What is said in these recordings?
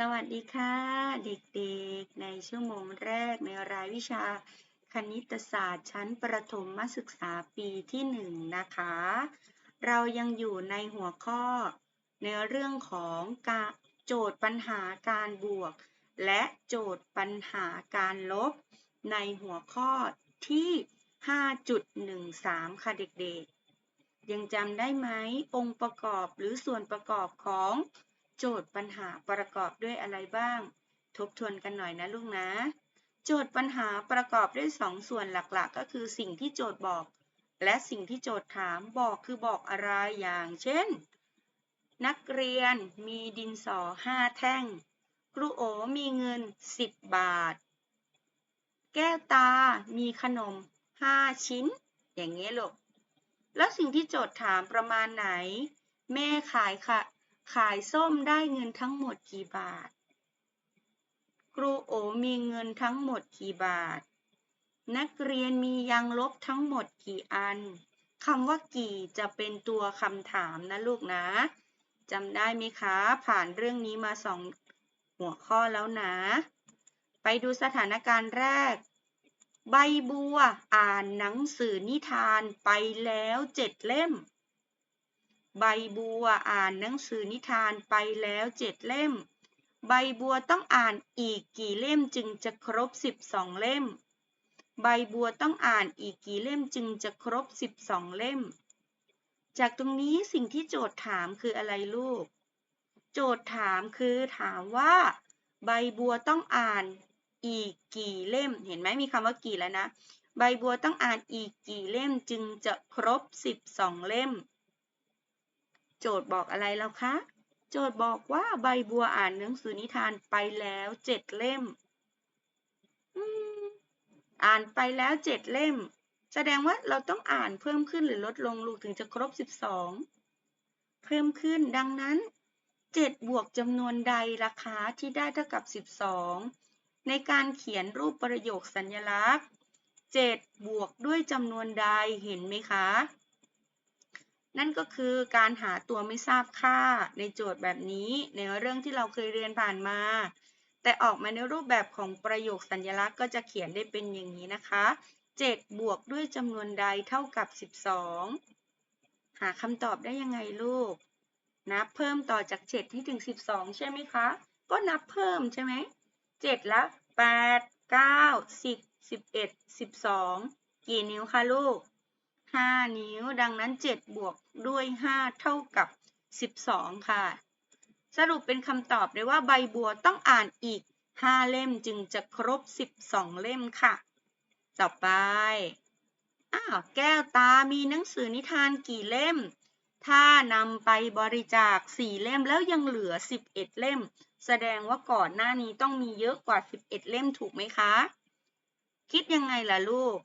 สวัสดีค่ะ เด็กๆ ในชั่วโมงแรกในรายวิชาคณิตศาสตร์ชั้นประถมศึกษาปีที่หนึ่งนะคะ เรายังอยู่ในหัวข้อ ในเรื่องของการโจทย์ปัญหาการบวก และโจทย์ปัญหาการลบ ในหัวข้อที่ 5.13 ค่ะเด็กๆ ยังจำได้ไหมองค์ประกอบหรือส่วนประกอบของ โจทย์ปัญหาประกอบด้วยอะไรบ้าง ทบทวนกันหน่อยนะลูกนะ โจทย์ปัญหาประกอบด้วยสองส่วนหลักๆ ก็คือสิ่งที่โจทย์บอก และสิ่งที่โจทย์ถามบอกคือบอกอะไรอย่างเช่น นักเรียนมีดินสอ5แท่ง ครูโอมีเงิน 10 บาท แก้วตามีขนม 5 ชิ้น อย่างเงี้ยลูกแล้วสิ่งที่โจทย์ถามประมาณไหน แม่ขายค่ะ ขายส้มได้เงินทั้งหมดกี่บาท ครูโอมีเงินทั้งหมดกี่บาท นักเรียนมียางลบทั้งหมดกี่อันคำว่ากี่จะเป็นตัวคำถามนะลูกนะจำได้ไหมคะ ผ่านเรื่องนี้มาสองหัวข้อแล้วนะ ไปดูสถานการณ์แรก ใบบัวอ่านหนังสือนิทานไปแล้วเจ็ดเล่ม ใบบัวอ่านหนังสือนิทานไปแล้วเจ็ดเล่ม ใบบัวต้องอ่านอีกกี่เล่มจึงจะครบสิบสองเล่ม ใบบัวต้องอ่านอีกกี่เล่มจึงจะครบสิบสองเล่ม จากตรงนี้สิ่งที่โจทย์ถามคืออะไรลูก โจทย์ถามคือถามว่า ใบบัวต้องอ่านอีกกี่เล่ม เห็นไหมมีคำว่ากี่แล้วนะ ใบบัวต้องอ่านอีกกี่เล่มจึงจะครบสิบสองเล่ม โจทย์บอกอะไรแล้วคะ โจทย์บอกว่าใบบัวอ่านหนังสือนิทานไปแล้วเจ็ดเล่มอ,มอ่านไปแล้วเจ็ดเล่ม แสดงว่าเราต้องอ่านเพิ่มขึ้นหรือลดลงลูกถึงจะครบสิบสองเพิ่มขึ้นดังนั้นเจ็ดบวกจำนวนใดราคาที่ได้เท่ากับสิบสองในการเขียนรูปประโยคสัญลักษณ์ 7 บวกด้วยจำนวนใดเห็นไหมคะ นั่นก็คือการหาตัวไม่ทราบค่าในโจทย์แบบนี้ในเรื่องที่เราเคยเรียนผ่านมา แต่ออกมาในรูปแบบของประโยคสัญลักษณ์ก็จะเขียนได้เป็นอย่างนี้นะคะ 7 บวกด้วยจำนวนใดเท่ากับ 12 หาคำตอบได้ยังไงลูก นับเพิ่มต่อจาก7ที่ถึง 12 ใช่ไหมคะ ก็นับเพิ่มใช่ไหมเจ็ดแล้วแปดเก้าสิบสิบเอ็ดสิบสองกี่นิ้วคะลูกห้านิ้ว ดังนั้นเจ็ดบวก ด้วยห้าเท่ากับสิบสองค่ะ สรุปเป็นคำตอบได้ว่าใบบัวต้องอ่านอีกห้าเล่มจึงจะครบสิบสองเล่มค่ะ ต่อไป อ้าว แก้วตามีหนังสือนิทานกี่เล่ม ถ้านำไปบริจาคสี่เล่มแล้วยังเหลือสิบเอ็ดเล่ม แสดงว่าก่อนหน้านี้ต้องมีเยอะกว่า 11 เล่มถูกไหมคะ คิดยังไงล่ะลูก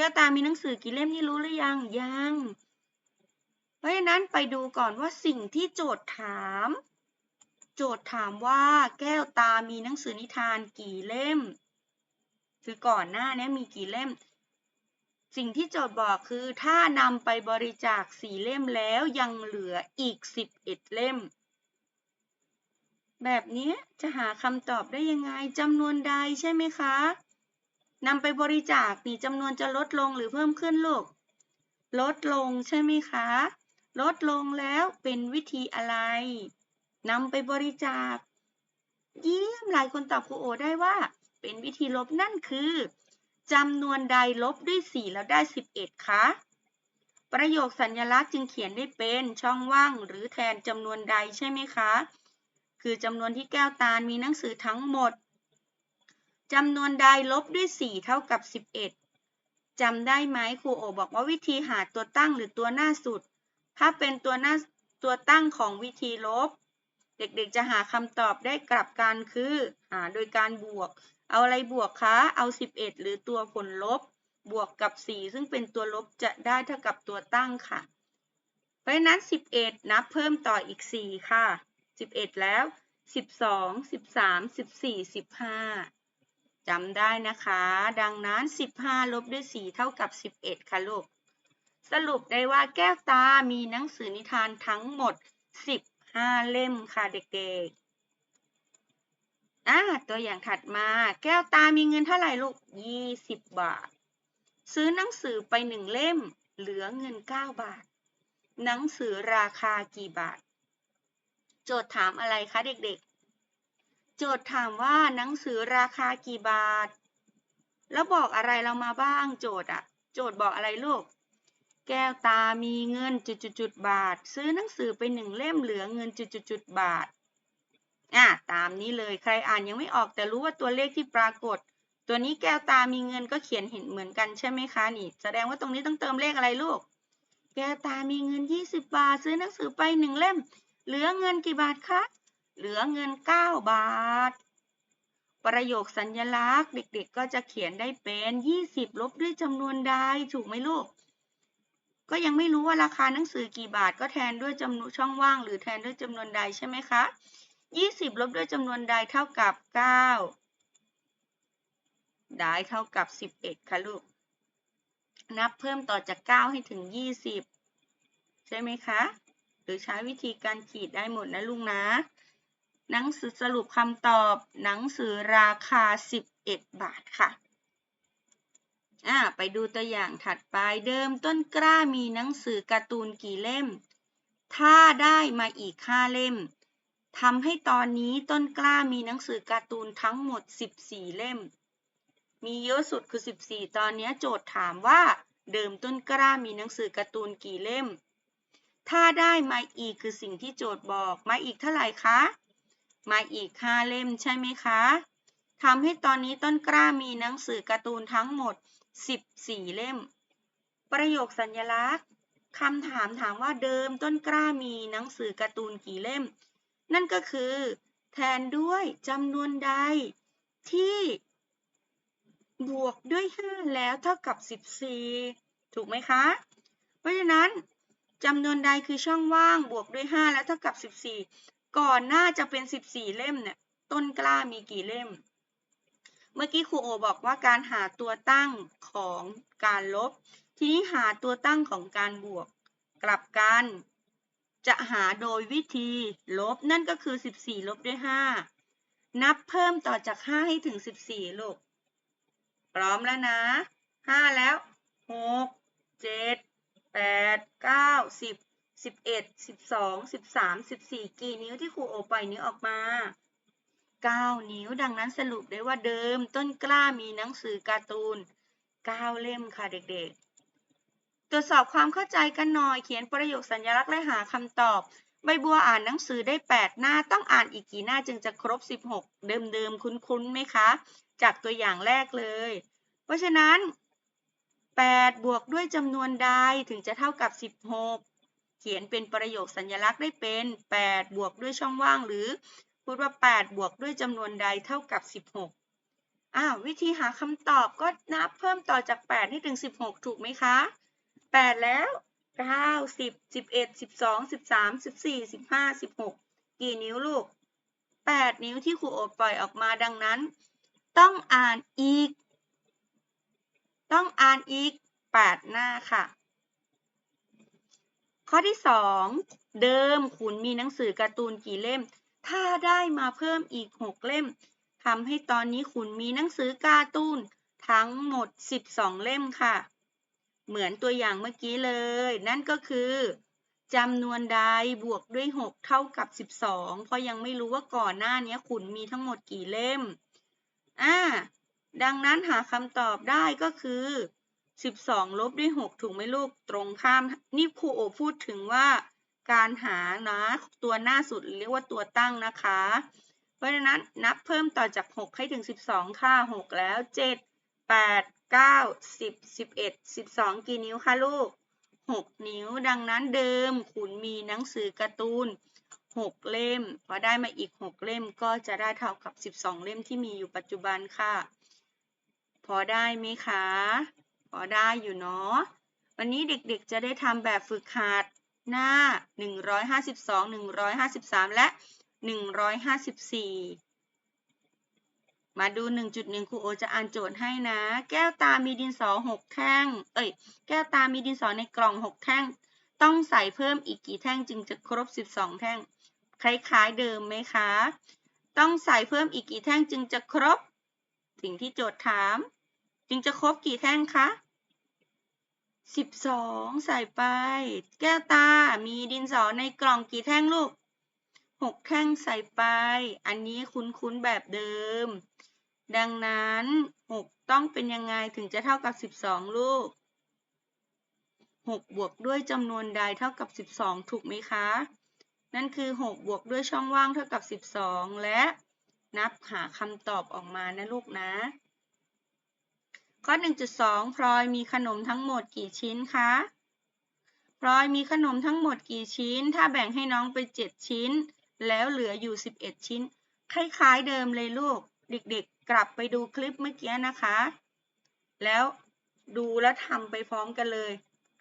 แก้วตามีหนังสือกี่เล่มนี่รู้หรือยัง ยัง เพราะฉะนั้นไปดูก่อนว่าสิ่งที่โจทย์ถาม โจทย์ถามว่าแก้วตามีหนังสือนิทานกี่เล่ม คือก่อนหน้านี้มีกี่เล่ม สิ่งที่โจทย์บอกคือถ้านำไปบริจาคสี่เล่มแล้วยังเหลืออีกสิบเอ็ดเล่มแบบนี้จะหาคำตอบได้ยังไงจำนวนใดใช่ไหมคะ นำไปบริจาคนี่จำนวนจะลดลงหรือเพิ่มขึ้นลูก ลดลงใช่ไหมคะ ลดลงแล้วเป็นวิธีอะไรนำไปบริจาค เยี่ยมหลายคนตอบครูโอได้ว่า เป็นวิธีลบนั่นคือจำนวนใดลบด้วย 4 แล้วได้ 11คะประโยคสัญลักษณ์จึงเขียนได้เป็นช่องว่างหรือแทนจำนวนใดใช่ไหมคะ คือจำนวนที่แก้วตาลมีหนังสือทั้งหมด จำนวนใดลบด้วย 4 เท่ากับ 11จำได้ไหมครูโอบอกว่าวิธีหาตัวตั้งหรือตัวหน้าสุด ถ้าเป็นตัวหน้าตัวตั้งของวิธีลบ เด็กๆจะหาคำตอบได้กลับกันคือหาโดยการบวก เอาอะไรบวกคะเอา 11 หรือตัวผลลบ บวกกับ 4 ซึ่งเป็นตัวลบจะได้เท่ากับตัวตั้งค่ะ เพราะฉะนั้น 11 นับเพิ่มต่ออีก 4 ค่ะ 11 แล้ว 12 13 14 15 จำได้นะคะ ดังนั้น 15 ลบด้วย 4 เท่ากับ 11 ค่ะลูก สรุปได้ว่าแก้วตามีหนังสือนิทานทั้งหมดห้าเล่มค่ะเด็กๆอ่าตัวอย่างถัดมา แก้วตามีเงินเท่าไหร่ลูกยี่สิบาท ซื้อหนังสือไปหนึ่งเล่ม เหลือเงินเก้าบาท หนังสือราคากี่บาท โจทย์ถามอะไรคะเด็กๆ โจทย์ถามว่าหนังสือราคากี่บาท แล้วบอกอะไรเรามาบ้างโจทย์อะโจทย์บอกอะไรลูก แก้วตามีเงินจุดๆๆบาท ซื้อหนังสือไปหนึ่งเล่มเหลือเงินจุดๆๆบาทอะตามนี้เลยใครอ่านยังไม่ออกแต่รู้ว่าตัวเลขที่ปรากฏ ตัวนี้แก้วตามีเงินก็เขียนเห็นเหมือนกันใช่ไหมคะนี่ แสดงว่าตรงนี้ต้องเติมเลขอะไรลูก แก้วตามีเงิน 20 บาท ซื้อหนังสือไปหนึ่งเล่ม เหลือเงินกี่บาทคะ เหลือเงิน 9 บาท ประโยคสัญลักษณ์ เด็กๆ ก็จะเขียนได้เป็น 20 ลบด้วยจำนวนใดถูกไหมลูก ก็ยังไม่รู้ว่าราคาหนังสือกี่บาทก็แทนด้วยจำนวนช่องว่าง หรือแทนด้วยจำนวนใดใช่ไหมคะ 20 ลบด้วยจำนวนใดเท่ากับ 9 ได้เท่ากับ 11 ค่ะลูก นับเพิ่มต่อจาก 9 ให้ถึง 20 ใช่ไหมคะ หรือใช้วิธีการขีดได้หมดนะลุงนะ หนังสือสรุปคำตอบ หนังสือราคา 11 บาทค่ะอ่าไปดูตัวอย่างถัดไปเดิมต้นกล้ามีหนังสือการ์ตูนกี่เล่ม ถ้าได้มาอีก5เล่มทำให้ตอนนี้ต้นกล้ามีหนังสือการ์ตูนทั้งหมด 14 เล่ม มีเยอะสุดคือ 14 ตอนนี้โจทย์ถามว่าเดิมต้นกล้ามีหนังสือการ์ตูนกี่เล่ม ถ้าได้มาอีกคือสิ่งที่โจทย์บอกมาอีกเท่าไหร่คะ มาอีก5เล่มใช่ไหมคะทำให้ตอนนี้ต้นกล้ามีหนังสือการ์ตูนทั้งหมด 14 เล่ม ประโยคสัญลักษณ์คำถามถามว่าเดิมต้นกล้ามีหนังสือการ์ตูนกี่เล่ม นั่นก็คือ แทนด้วยจำนวนใดที่บวกด้วย 5 แล้วเท่ากับ 14 ถูกไหมคะ เพราะฉะนั้นจำนวนใดคือช่องว่างบวกด้วย 5 แล้วเท่ากับ 14 ก่อนหน้าจะเป็น 14 เล่มเนี่ยต้นกล้ามีกี่เล่ม เมื่อกี้ครูโอบอกว่าการหาตัวตั้งของการลบ ทีนี้หาตัวตั้งของการบวก กลับกัน จะหาโดยวิธีลบนั่นก็คือ 14 ลบด้วย 5 นับเพิ่มต่อจาก 5 ให้ถึง 14 ลูก พร้อมแล้วนะ 5 แล้ว 6 7 8 9 10 11 12 13 14 กี่นิ้วที่ครูโอปล่อยนิ้วออกมา 9 นิ้วดังนั้นสรุปได้ว่าเดิมต้นกล้ามีหนังสือการ์ตูน 9 เล่มค่ะเด็กๆ ตรวจสอบความเข้าใจกันหน่อยเขียนประโยคสัญลักษณ์และหาคำตอบ ใบบัวอ่านหนังสือได้ 8 หน้าต้องอ่านอีกกี่หน้าจึงจะครบ 16 เดิมๆ คุ้นๆไหมคะ จากตัวอย่างแรกเลย เพราะฉะนั้น8บวกด้วยจำนวนใดถึงจะเท่ากับ 16 เขียนเป็นประโยคสัญลักษณ์ได้เป็น 8 บวกด้วยช่องว่างหรือ พูดว่า 8 บวกด้วยจำนวนใดเท่ากับ 16อ้าววิธีหาคำตอบก็นับเพิ่มต่อจาก 8 ให้ถึง 16 ถูกไหมคะ 8 แล้ว 9 10 11 12 13 14 15 16 กี่นิ้วลูก 8 นิ้วที่ครูโอปล่อยออกมาดังนั้น ต้องอ่านอีก ต้องอ่านอีก 8 หน้าค่ะ ข้อที่ 2 เดิมคุณมีหนังสือการ์ตูนกี่เล่ม ถ้าได้มาเพิ่มอีก 6 เล่มทำให้ตอนนี้คุณมีหนังสือการ์ตูนทั้งหมด 12 เล่มค่ะ เหมือนตัวอย่างเมื่อกี้เลย นั่นก็คือจำนวนใดบวกด้วย 6 เท่ากับ 12 เพราะยังไม่รู้ว่าก่อนหน้านี้คุณมีทั้งหมดกี่เล่ม อ่า ดังนั้นหาคำตอบได้ก็คือ 12 ลบด้วย 6 ถูกไหมลูกตรงข้าม นี่ครูโอพูดถึงว่าการหานะตัวหน้าสุดเรียกว่าตัวตั้งนะคะ เพราะฉะนั้นนับเพิ่มต่อจาก 6 ให้ถึง 12 ค่ะ 6 แล้ว 7 8 9 10 11 12 กี่นิ้วคะลูก 6 นิ้วดังนั้นเดิมคุณมีหนังสือการ์ตูน 6 เล่ม พอได้มาอีก 6 เล่มก็จะได้เท่ากับ 12 เล่มที่มีอยู่ปัจจุบันค่ะ พอได้ไหมคะ พอได้อยู่เนาะ วันนี้เด็กๆจะได้ทำแบบฝึกหัดหน้า 152 153 และ 154มาดู 1.1 ครูโอจะอ่านโจทย์ให้นะ แก้วตามีดินสอ6แท่ง เอ้ย แก้วตามีดินสอในกล่อง 6 แท่ง ต้องใส่เพิ่มอีกกี่แท่งจึงจะครบ 12 แท่ง คล้ายๆเดิมไหมคะ ต้องใส่เพิ่มอีกกี่แท่งจึงจะครบ สิ่งที่โจทย์ถาม จึงจะครบกี่แท่งคะ12ใส่ไป แก้วตา มีดินสอในกล่องกี่แท่งลูก6แท่งใส่ไป อันนี้คุ้นๆแบบเดิม ดังนั้น6ต้องเป็นยังไงถึงจะเท่ากับ12ลูก6บวกด้วยจำนวนใดเท่ากับ12ถูกไหมคะ นั่นคือ6บวกด้วยช่องว่างเท่ากับ12และนับหาคำตอบออกมานะลูกนะ ข้อ 1.2 พลอยมีขนมทั้งหมดกี่ชิ้นคะ พลอยมีขนมทั้งหมดกี่ชิ้น ถ้าแบ่งให้น้องไป 7 ชิ้น แล้วเหลืออยู่ 11 ชิ้น คล้ายๆเดิมเลยลูก เด็กๆ กลับไปดูคลิปเมื่อกี้นะคะ แล้วดูแล้วทำไปพร้อมกันเลย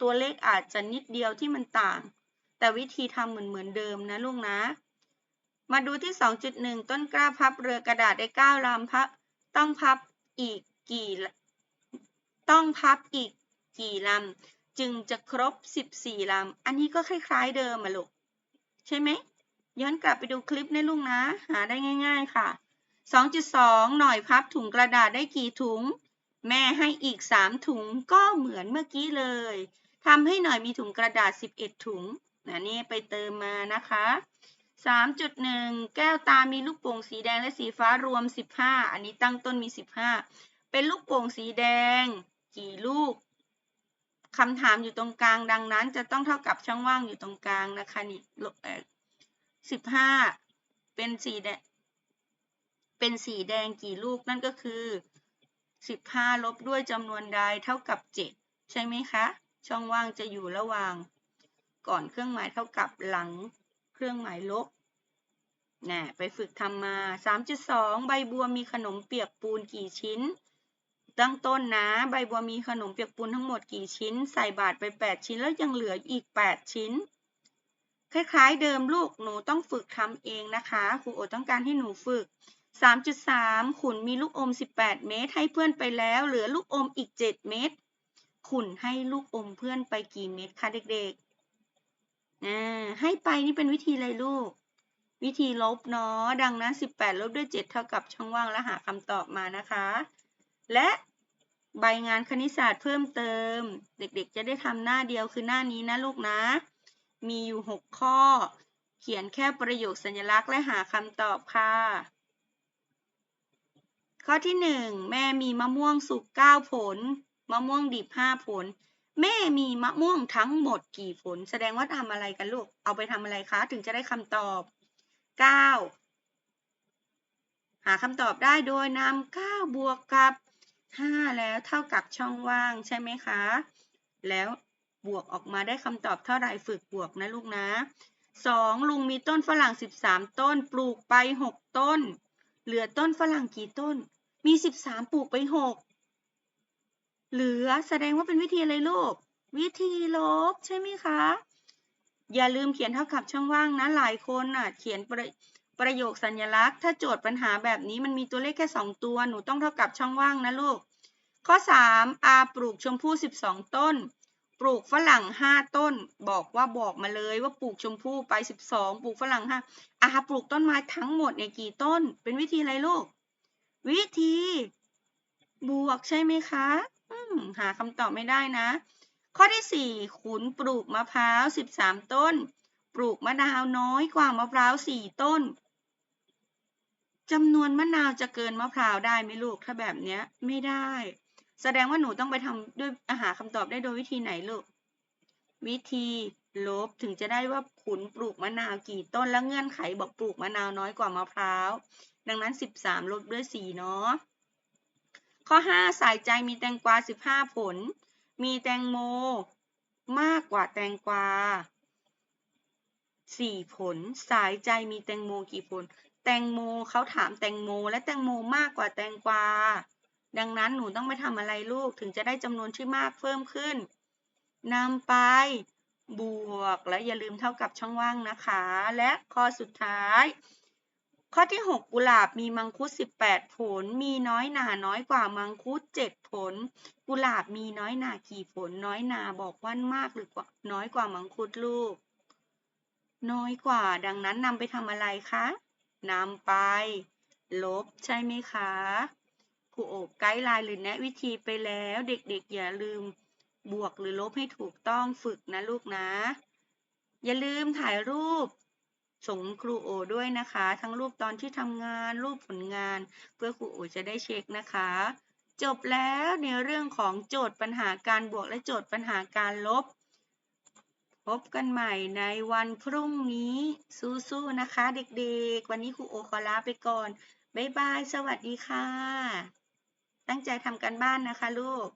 ตัวเลขอาจจะนิดเดียวที่มันต่าง แต่วิธีทำเหมือนเหมือนเดิมนะลูกนะ มาดูที่ 2.1 ต้นกล้าพับเรือกระดาษได้ 9ลำพับ ต้องพับอีกกี่ ต้องพับอีกกี่ลำ จึงจะครบ 14 ลำ อันนี้ก็คล้ายๆเดิมอะลูก ใช่ไหม ย้อนกลับไปดูคลิปนะลูกนะ หาได้ง่าย ๆค่ะ 2.2 หน่อยพับถุงกระดาษได้กี่ถุง แม่ให้อีก 3 ถุงก็เหมือนเมื่อกี้เลยทำให้หน่อยมีถุงกระดาษ 11 ถุงนะนี่ไปเติมมานะคะ 3.1 แก้วตามีลูกโป่งสีแดงและสีฟ้ารวม 15 อันนี้ตั้งต้นมี 15 เป็นลูกโป่งสีแดง กี่ลูกคำถามอยู่ตรงกลางดังนั้น จะต้องเท่ากับช่องว่างอยู่ตรงกลางนะคะนี่สิบห้าเป็นสีแดงเป็นสีแดงกี่ลูกนั่นก็คือสิบห้าลบด้วยจำนวนใดเท่ากับเจ็ดใช่ไหมคะ ช่องว่างจะอยู่ระหว่าง ก่อนเครื่องหมายเท่ากับหลังเครื่องหมายลบน่ไปฝึกทำมา 3.2 ใบบัวมีขนมเปียกปูนกี่ชิ้น ตั้งต้นนะ ใบบัวมีขนมเปียกปูนทั้งหมดกี่ชิ้น ใส่บาทไป 8 ชิ้นแล้วยังเหลืออีก 8 ชิ้น คล้ายๆเดิมลูกหนูต้องฝึกทำเองนะคะครูโอต้องการให้หนูฝึก 3.3 ขุนมีลูกอม 18 เม็ดให้เพื่อนไปแล้ว เหลือลูกอมอีก 7 เม็ดขุนให้ลูกอมเพื่อนไปกี่เม็ดคะเด็กๆอ่าให้ไปนี่เป็นวิธีอะไรลูก วิธีลบเนาะดังนั้น 18 ลบด้วย 7 เท่ากับช่องว่างและหาคำตอบมานะคะและ ใบงานคณิตศาสตร์เพิ่มเติม เด็กๆ จะได้ทำหน้าเดียวคือหน้านี้นะลูกนะ มีอยู่ 6 ข้อ เขียนแค่ประโยคสัญลักษณ์และหาคำตอบค่ะ ข้อที่ 1 แม่มีมะม่วงสุก9ผล มะม่วงดิบ5ผล แม่มีมะม่วงทั้งหมดกี่ผล แสดงว่าทำอะไรกันลูก เอาไปทำอะไรคะ ถึงจะได้คำตอบ 9 หาคำตอบได้โดยนำ9บวกกับ 5 แล้วเท่ากับช่องว่างใช่ไหมคะ แล้วบวกออกมาได้คำตอบเท่าไหร่ฝึกบวกนะลูกนะ 2. ลุงมีต้นฝรั่ง 13 ต้น ปลูกไป 6 ต้น เหลือต้นฝรั่งกี่ต้น มี 13 ปลูกไป 6 เหลือแสดงว่าเป็นวิธีอะไรลูก วิธีลบใช่ไหมคะ อย่าลืมเขียนเท่ากับช่องว่างนะ หลายคนอะเขียน ประโยคสัญลักษณ์ ถ้าโจทย์ปัญหาแบบนี้มันมีตัวเลขแค่ 2 ตัว หนูต้องเท่ากับช่องว่างนะลูก ข้อ 3 อาปลูกชมพู่ 12 ต้น ปลูกฝรั่ง 5 ต้น บอกว่าบอกมาเลยว่าปลูกชมพู่ไป 12 ปลูกฝรั่ง5อาปลูกต้นไม้ทั้งหมดเนี่ยกี่ต้น เป็นวิธีอะไรลูก วิธี บวกใช่ไหมคะหาคำตอบไม่ได้นะ ข้อที่ 4 ขุนปลูกมะพร้าว 13 ต้น ปลูกมะนาวน้อยกว่ามะพร้าว 4 ต้น จำนวนมะนาวจะเกินมะพร้าวได้ไหมลูก ถ้าแบบเนี้ยไม่ได้ แสดงว่าหนูต้องไปทำด้วยอาหารคำตอบได้โดยวิธีไหนลูก วิธีลบถึงจะได้ว่าขุนปลูกมะนาวกี่ต้นแล้วเงื่อนไขบอกปลูกมะนาวน้อยกว่ามะพร้าว ดังนั้น 13 ลบด้วย 4 เนาะ ข้อ 5 สายใจมีแตงกวา 15 ผล มีแตงโมมากกว่าแตงกวา 4 ผล สายใจมีแตงโมกี่ผล แตงโมเขาถามแตงโม และแตงโมมากกว่าแตงกวา ดังนั้นหนูต้องไปทำอะไรลูกถึงจะได้จำนวนที่มากเพิ่มขึ้นนำไปบวกและอย่าลืมเท่ากับช่องว่างนะคะ และข้อสุดท้าย ข้อที่ 6 กุหลาบมีมังคุด 18 ผล มีน้อยหนาน้อยกว่ามังคุด 7 ผล กุหลาบมีน้อยหนากี่ผล น้อยหนาบอกว่ามากหรือกว่าน้อยกว่ามังคุดลูก น้อยกว่าดังนั้นนำไปทำอะไรคะ นำไป ลบใช่ไหมคะครูโอบไกด์ไลน์หรือแนะวิธีไปแล้วเด็กๆ อย่าลืมบวกหรือลบให้ถูกต้องฝึกนะลูกนะ อย่าลืมถ่ายรูปส่งครูโอด้วยนะคะ ทั้งรูปตอนที่ทำงานรูปผลงาน เพื่อครูโอจะได้เช็คนะคะ จบแล้วในเรื่องของโจทย์ปัญหาการบวกและโจทย์ปัญหาการลบ พบกันใหม่ในวันพรุ่งนี้สู้ๆนะคะ เด็กๆ วันนี้ครูโอขอลาไปก่อน บ๊ายบาย สวัสดีค่ะ ตั้งใจทำกันบ้านนะคะลูก